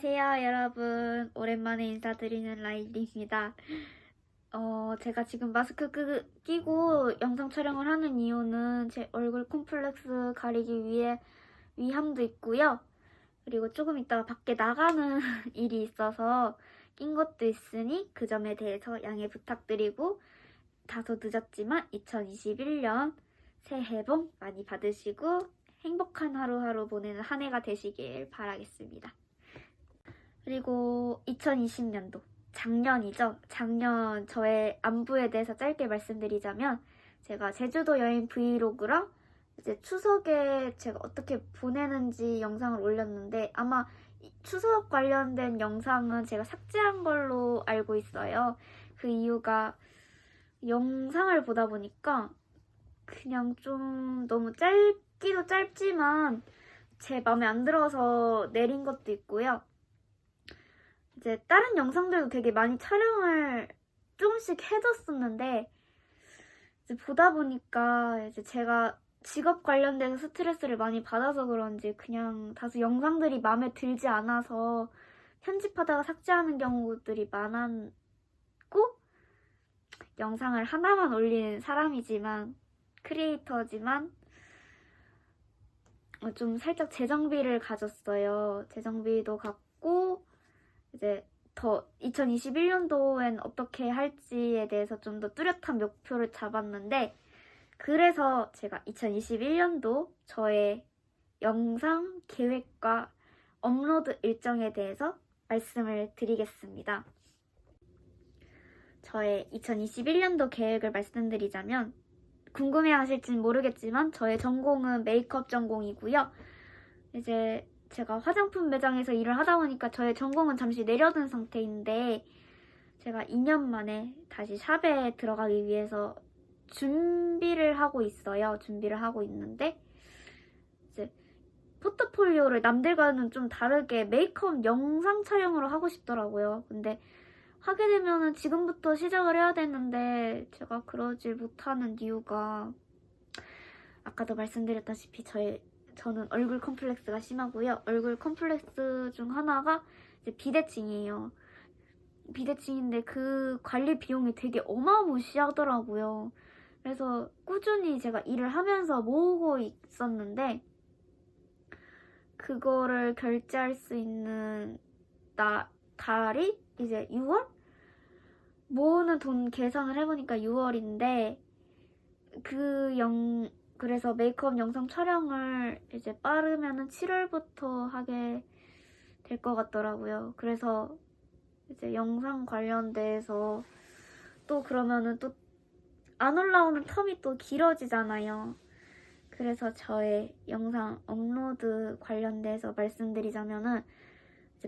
안녕하세요, 여러분. 오랜만에 인사드리는 라일리입니다. 어, 제가 지금 마스크 끄, 끼고 영상 촬영을 하는 이유는 제 얼굴 콤플렉스 가리기 위해 위함도 있고요. 그리고 조금 이따가 밖에 나가는 일이 있어서 낀 것도 있으니 그 점에 대해서 양해 부탁드리고 다소 늦었지만 2021년 새해 복 많이 받으시고 행복한 하루하루 보내는 한 해가 되시길 바라겠습니다. 그리고 2020년도 작년이죠. 작년 저의 안부에 대해서 짧게 말씀드리자면 제가 제주도 여행 브이로그랑 이제 추석에 제가 어떻게 보내는지 영상을 올렸는데 아마 이 추석 관련된 영상은 제가 삭제한 걸로 알고 있어요. 그 이유가 영상을 보다 보니까 그냥 좀 너무 짧기도 짧지만 제 마음에 안 들어서 내린 것도 있고요. 이제 다른 영상들도 되게 많이 촬영을 조금씩 해뒀었는데 이제 보다 보니까 이제 제가 직업 관련돼서 스트레스를 많이 받아서 그런지 그냥 다소 영상들이 마음에 들지 않아서 편집하다가 삭제하는 경우들이 많았고 영상을 하나만 올리는 사람이지만 크리에이터지만 어, 좀 살짝 재정비를 가졌어요. 재정비도 갖고 이제 더 2021년도엔 어떻게 할지에 대해서 좀 더 뚜렷한 목표를 잡았는데 그래서 제가 2021년도 저의 영상 계획과 업로드 일정에 대해서 말씀을 드리겠습니다. 저의 2021년도 계획을 말씀드리자면 궁금해 하실진 모르겠지만 저의 전공은 메이크업 전공이고요. 이제 제가 화장품 매장에서 일을 하다 보니까 저의 전공은 잠시 내려둔 상태인데 제가 2년 만에 다시 샵에 들어가기 위해서 준비를 하고 있어요. 준비를 하고 있는데 이제 포트폴리오를 남들과는 좀 다르게 메이크업 영상 촬영으로 하고 싶더라고요. 근데 하게 되면은 지금부터 시작을 해야 되는데 제가 그러질 못하는 이유가 아까도 말씀드렸다시피 저의 저는 얼굴 컴플렉스가 심하고요. 얼굴 컴플렉스 중 하나가 이제 비대칭이에요. 비대칭인데 그 관리 비용이 되게 어마무시하더라고요. 그래서 꾸준히 제가 일을 하면서 모으고 있었는데 그거를 결제할 수 있는 나 달이 이제 6월? 모으는 돈 계산을 해보니까 6월인데 그 영, 그래서 메이크업 영상 촬영을 이제 빠르면은 7월부터 하게 될 것 같더라고요. 그래서 이제 영상 관련돼서 또 그러면은 또 안 올라오는 텀이 또 길어지잖아요. 그래서 저의 영상 업로드 관련돼서 말씀드리자면은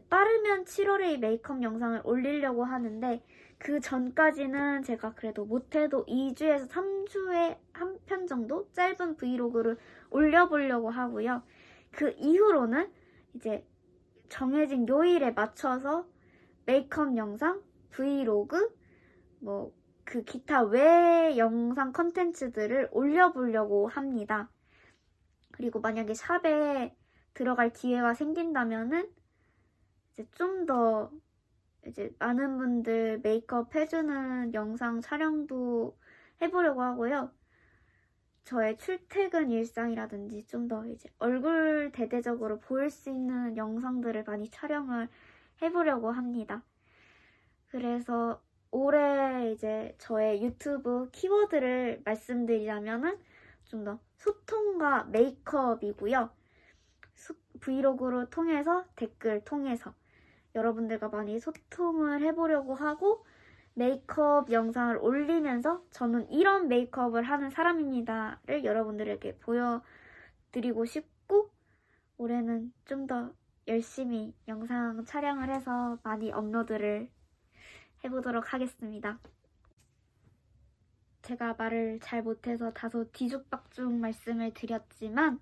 빠르면 7월에 메이크업 영상을 올리려고 하는데 그 전까지는 제가 그래도 못해도 2주에서 3주에 한 편 정도 짧은 브이로그를 올려보려고 하고요. 그 이후로는 이제 정해진 요일에 맞춰서 메이크업 영상, 브이로그, 뭐 그 기타 외 영상 컨텐츠들을 올려보려고 합니다. 그리고 만약에 샵에 들어갈 기회가 생긴다면은 이제 좀더 이제 많은 분들 메이크업 해주는 영상 촬영도 해보려고 하고요. 저의 출퇴근 일상이라든지 좀 더 이제 얼굴 대대적으로 보일 수 있는 영상들을 많이 촬영을 해보려고 합니다. 그래서 올해 이제 저의 유튜브 키워드를 말씀드리자면은 좀 더 소통과 메이크업이고요. 소- 브이로그로 통해서 댓글 통해서 여러분들과 많이 소통을 해보려고 하고 메이크업 영상을 올리면서 저는 이런 메이크업을 하는 사람입니다를 여러분들에게 보여드리고 싶고 올해는 좀 더 열심히 영상 촬영을 해서 많이 업로드를 해보도록 하겠습니다. 제가 말을 잘 못해서 다소 뒤죽박죽 말씀을 드렸지만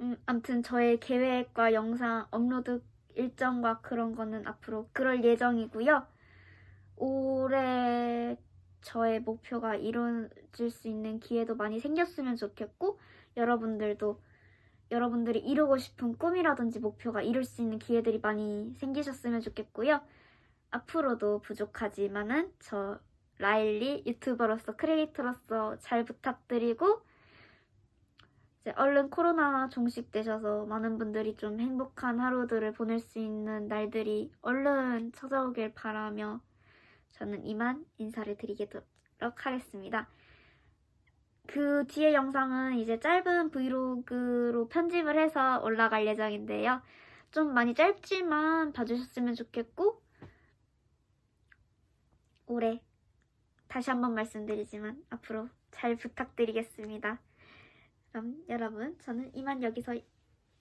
음, 암튼 저의 계획과 영상 업로드 일정과 그런 거는 앞으로 그럴 예정이고요. 올해 저의 목표가 이루어질 수 있는 기회도 많이 생겼으면 좋겠고 여러분들도 여러분들이 이루고 싶은 꿈이라든지 목표가 이룰 수 있는 기회들이 많이 생기셨으면 좋겠고요. 앞으로도 부족하지만은 저 라일리 유튜버로서 크리에이터로서 잘 부탁드리고 이제 얼른 코로나 종식되셔서 많은 분들이 좀 행복한 하루들을 보낼 수 있는 날들이 얼른 찾아오길 바라며 저는 이만 인사를 드리도록 하겠습니다. 그 뒤에 영상은 이제 짧은 브이로그로 편집을 해서 올라갈 예정인데요. 좀 많이 짧지만 봐주셨으면 좋겠고 올해 다시 한번 말씀드리지만 앞으로 잘 부탁드리겠습니다. 그럼 여러분 저는 이만 여기서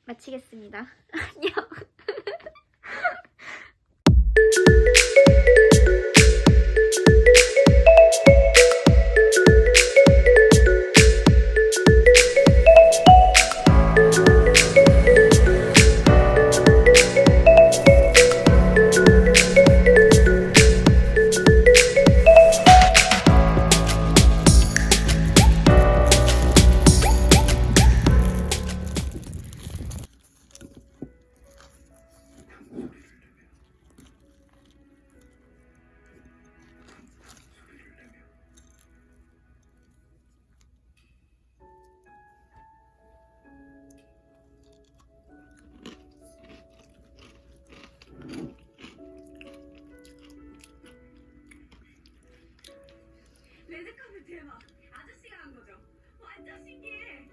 마치겠습니다. 안녕. 레드카펫 대박. 아저씨가 한 거죠. 완전 신기해.